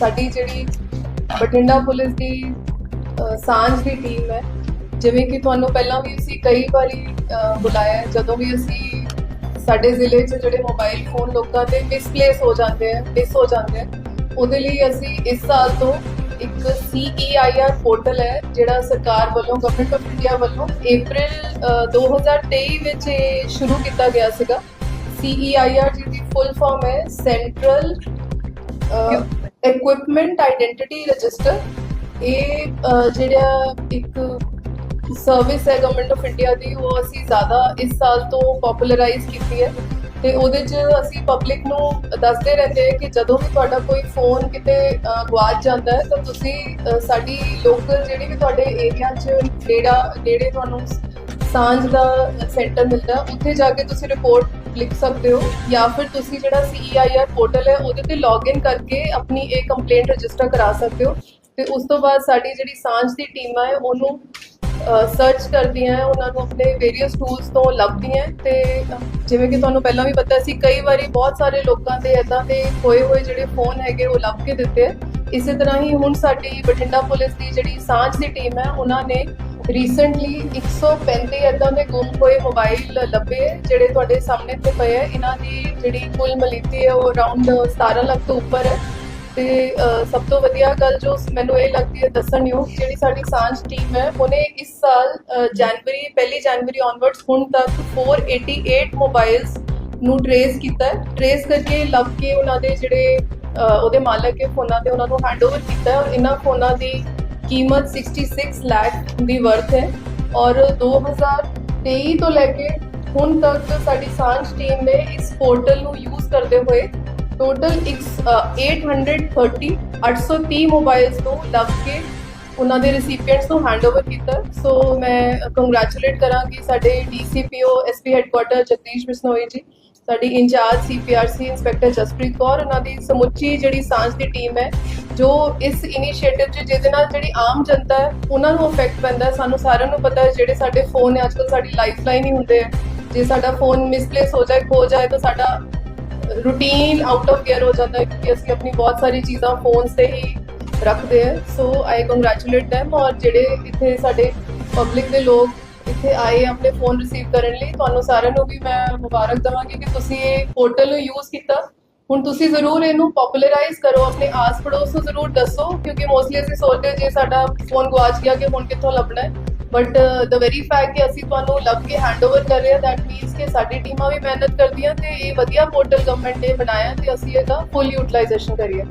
ਸਾਡੀ ਜਿਹੜੀ ਬਠਿੰਡਾ ਪੁਲਿਸ ਦੀ ਸਾਂਝ ਦੀ ਟੀਮ ਹੈ। ਜਿਵੇਂ ਕਿ ਤੁਹਾਨੂੰ ਪਹਿਲਾਂ ਵੀ ਅਸੀਂ ਕਈ ਵਾਰੀ ਬੁਲਾਇਆ ਜਦੋਂ ਵੀ ਅਸੀਂ ਸਾਡੇ ਜ਼ਿਲ੍ਹੇ 'ਚ ਜਿਹੜੇ ਮੋਬਾਈਲ ਫੋਨ ਲੋਕਾਂ ਦੇ ਮਿਸਪਲੇਸ ਹੋ ਜਾਂਦੇ ਆ ਮਿਸ ਹੋ ਜਾਂਦੇ ਆ ਉਹਦੇ ਲਈ ਅਸੀਂ ਇਸ ਸਾਲ ਤੋਂ ਇੱਕ CEIR ਪੋਰਟਲ ਹੈ ਜਿਹੜਾ ਸਰਕਾਰ ਵੱਲੋਂ ਗਵਰਨਮੈਂਟ ਆਫ ਇੰਡੀਆ ਵੱਲੋਂ April ਅ, 2023 ਵਿੱਚ ਇਹ ਸ਼ੁਰੂ ਕੀਤਾ ਗਿਆ ਸੀਗਾ। CEIR ਜਿਹਦੀ ਫੁੱਲ ਫਾਰਮ ਹੈ ਸੈਂਟਰਲ ਇਕਵਿਪਮੈਂਟ ਆਇਡੈਂਟੀਟੀ ਰਜਿਸਟਰ ਇਹ ਜਿਹੜਾ ਇੱਕ ਸਰਵਿਸ ਹੈ ਗਵਰਨਮੈਂਟ ਆਫ ਇੰਡੀਆ ਦੀ ਉਹ ਅਸੀਂ ਜ਼ਿਆਦਾ ਇਸ ਸਾਲ ਤੋਂ ਪਪੂਲਰਾਈਜ਼ ਕੀਤੀ ਹੈ ਤੇ ਉਹਦੇ 'ਚ ਅਸੀਂ ਪਬਲਿਕ ਨੂੰ ਦੱਸਦੇ ਰਹਿੰਦੇ ਹਾਂ ਕਿ ਜਦੋਂ ਵੀ ਤੁਹਾਡਾ ਕੋਈ ਫੋਨ ਕਿਤੇ ਅ, ਗਵਾਚ ਜਾਂਦਾ ਹੈ ਤਾਂ ਤੁਸੀਂ ਸਾਡੀ ਲੋਕਲ ਜਿਹੜੀ ਵੀ ਤੁਹਾਡੇ ਏਰੀਆ 'ਚ ਨੇੜਾ ਨੇੜੇ ਤੁਹਾਨੂੰ ਸਾਂਝ ਦਾ ਸੈਂਟਰ ਮਿਲਦਾ ਉੱਥੇ ਜਾ ਕੇ ਤੁਸੀਂ ਰਿਪੋਰਟ ਲਿਖ ਸਕਦੇ ਹੋ ਜਾਂ ਫਿਰ ਤੁਸੀਂ ਜਿਹੜਾ CEIR ਪੋਰਟਲ ਹੈ, ਉਹਦੇ ਤੇ ਲੌਗਇਨ ਕਰਕੇ ਆਪਣੀ ਇਹ ਕੰਪਲੇਂਟ ਰਜਿਸਟਰ ਕਰਾ ਸਕਦੇ ਹੋ ਤੇ ਉਸ ਤੋਂ ਬਾਅਦ ਸਾਡੀ ਜਿਹੜੀ ਸਾਂਝ ਦੀ ਟੀਮ ਹੈ ਉਹਨੂੰ ਸਰਚ ਕਰਦੀਆਂ ਹੈ, ਉਹਨਾਂ ਨੂੰ ਆਪਣੇ ਵੇਰੀਅਸ ਟੂਲਸ ਤੋਂ ਲੱਭਦੀਆਂ ਹੈ ਤੇ ਜਿਵੇਂ ਕਿ ਤੁਹਾਨੂੰ ਪਹਿਲਾਂ ਵੀ ਪਤਾ ਸੀ, ਕਈ ਵਾਰੀ ਬਹੁਤ ਸਾਰੇ ਲੋਕਾਂ ਦੇ ਇਦਾਂ ਦੇ ਹੋਏ ਹੋਏ ਜਿਹੜੇ ਫੋਨ ਹੈਗੇ, ਉਹ ਲੱਭ ਕੇ ਦਿੱਤੇ ਹੈ। ਇਸੇ ਤਰ੍ਹਾਂ ਹੀ ਹੁਣ ਸਾਡੀ ਬਠਿੰਡਾ ਪੁਲਿਸ ਦੀ ਜਿਹੜੀ ਸਾਂਝ ਦੀ ਟੀਮ ਹੈ, ਉਹਨਾਂ ਨੇ ਰੀਸੈਂਟਲੀ 135 ਇਦਾਂ ਦੇ ਗੁੰਮ ਹੋਏ ਮੋਬਾਈਲ ਲੱਭੇ, ਜਿਹੜੇ ਤੁਹਾਡੇ ਸਾਹਮਣੇ ਤੇ ਪਏ ਹੈ ਇਹਨਾਂ ਦੀ ਜਿਹੜੀ ਕੁੱਲ ਮਲੀਤੀ ਹੈ, ਉਹ ਅਰਾਊਂਡ 17 ਲੱਖ ਤੋਂ ਉੱਪਰ ਹੈ। ਤੇ ਸਭ ਤੋਂ ਵਧੀਆ ਗੱਲ ਜੋ ਮੈਨੂੰ ਇਹ ਲੱਗਦੀ ਹੈ, ਦੱਸਣ ਯੋਗ, ਜਿਹੜੀ ਸਾਡੀ ਸਾਂਝ ਟੀਮ ਹੈ, ਉਹਨੇ ਇਸ ਸਾਲ ਜਨਵਰੀ ਪਹਿਲੀ ਜਨਵਰੀ ਆਨਵਰਡਸ ਹੁਣ ਤੱਕ 488 ਮੋਬਾਈਲਸ ਨੂੰ ਟਰੇਸ ਕੀਤਾ ਹੈ। ਟਰੇਸ ਕਰਕੇ ਲੱਭ ਕੇ ਉਹਨਾਂ ਦੇ ਜਿਹੜੇ ਉਹਦੇ ਮਾਲਕ ਕੇ ਫੋਨਾਂ ਤੇ ਉਹਨਾਂ ਨੂੰ ਹੈਂਡਓਵਰ ਕੀਤਾ ਔਰ ਇਹਨਾਂ ਫੋਨਾਂ ਦੀ ਕੀਮਤ 66 ਲੱਖ ਦੀ ਵਰਥ ਹੈ ਔਰ 2023 ਤੋਂ ਲੈ ਕੇ ਹੁਣ ਤੱਕ ਸਾਡੀ ਸਾਂਝ ਟੀਮ ਨੇ ਇਸ ਪੋਰਟਲ ਨੂੰ ਯੂਜ਼ ਕਰਦੇ ਹੋਏ ਟੋਟਲ 830 830 ਮੋਬਾਈਲਸ ਨੂੰ ਲੱਭ ਕੇ ਉਹਨਾਂ ਦੇ ਰੈਸਿਪੀਐਂਟਸ ਨੂੰ ਹੈਂਡਓਵਰ ਕੀਤਾ ਸੋ ਮੈਂ ਕੰਗ੍ਰੈਚੁਲੇਟ ਕਰਾਂਗੀ ਸਾਡੇ DCPO SP headquarter Jagdish Bishnoi ji ਸਾਡੀ in charge CPRC inspector Jaspreet Kaur ਉਹਨਾਂ ਦੀ ਸਮੁੱਚੀ ਜਿਹੜੀ ਸਾਂਝ ਦੀ ਟੀਮ ਹੈ ਜੋ ਇਸ ਇਨੀਸ਼ੀਏਟਿਵ 'ਚ ਜਿਹਦੇ ਨਾਲ ਜਿਹੜੀ ਆਮ ਜਨਤਾ ਹੈ, ਉਹਨਾਂ ਨੂੰ ਅਫੈਕਟ ਪੈਂਦਾ ਹੈ। ਸਾਨੂੰ ਸਾਰਿਆਂ ਨੂੰ ਪਤਾ ਹੈ, ਜਿਹੜੇ ਸਾਡੇ ਫੋਨ ਹੈ ਅੱਜਕੱਲ ਸਾਡੀ ਲਾਈਫਲਾਈਨ ਹੀ ਹੁੰਦੇ ਹੈ ਜੇ ਸਾਡਾ ਫੋਨ ਮਿਸਪਲੇਸ ਹੋ ਜਾਏ, ਖੋ ਜਾਏ, ਤਾਂ ਸਾਡਾ ਰੂਟੀਨ ਆਊਟ ਆਫ ਗੇਅਰ ਹੋ ਜਾਂਦਾ ਹੈ ਕਿਉਂਕਿ ਅਸੀਂ ਆਪਣੀ ਬਹੁਤ ਸਾਰੀ ਚੀਜ਼ਾਂ ਫੋਨਸ ਤੇ ਹੀ ਰੱਖਦੇ ਆ ਸੋ ਆਈ ਕੰਗ੍ਰੈਚੁਲੇਟ them ਔਰ ਜਿਹੜੇ ਇੱਥੇ ਸਾਡੇ ਪਬਲਿਕ ਦੇ ਲੋਕ ਇੱਥੇ ਆਏ ਆਪਣੇ ਫੋਨ ਰਿਸੀਵ ਕਰਨ ਲਈ, ਤੁਹਾਨੂੰ ਸਾਰਿਆਂ ਨੂੰ ਵੀ ਮੈਂ ਮੁਬਾਰਕ ਦਵਾਂਗੀ ਕਿ ਤੁਸੀਂ ਇਹ ਪੋਰਟਲ ਨੂੰ ਯੂਜ਼ ਕੀਤਾ। ਹੁਣ ਤੁਸੀਂ ਜ਼ਰੂਰ ਇਹਨੂੰ ਪਪੂਲਰਾਈਜ਼ ਕਰੋ, ਆਪਣੇ ਆਸ ਪੜੋਸ ਨੂੰ ਜ਼ਰੂਰ ਦੱਸੋ, ਕਿਉਂਕਿ ਮੋਸਟਲੀ ਅਸੀਂ ਸੋਚਦੇ ਹਾਂ ਜੇ ਸਾਡਾ ਫੋਨ ਗਵਾਚ ਗਿਆ ਕਿ ਹੁਣ ਕਿੱਥੋਂ ਲੱਭਣਾ ਹੈ। ਬਟ ਦ ਵੈਰੀ ਫੈਕਟ ਕਿ ਅਸੀਂ ਤੁਹਾਨੂੰ ਲੱਭ ਕੇ ਹੈਂਡਓਵਰ ਕਰ ਰਹੇ ਹਾਂ ਦੈਟ ਮੀਨਸ ਕਿ ਸਾਡੀ ਟੀਮਾਂ ਵੀ ਮਿਹਨਤ ਕਰਦੀਆਂ ਤੇ ਇਹ ਵਧੀਆ ਪੋਰਟਲ ਗਵਰਨਮੈਂਟ ਨੇ ਬਣਾਇਆ ਤੇ ਅਸੀਂ ਇਹਦਾ ਫੁੱਲ ਯੂਟਿਲਾਈਜੇਸ਼ਨ ਕਰੀਏ।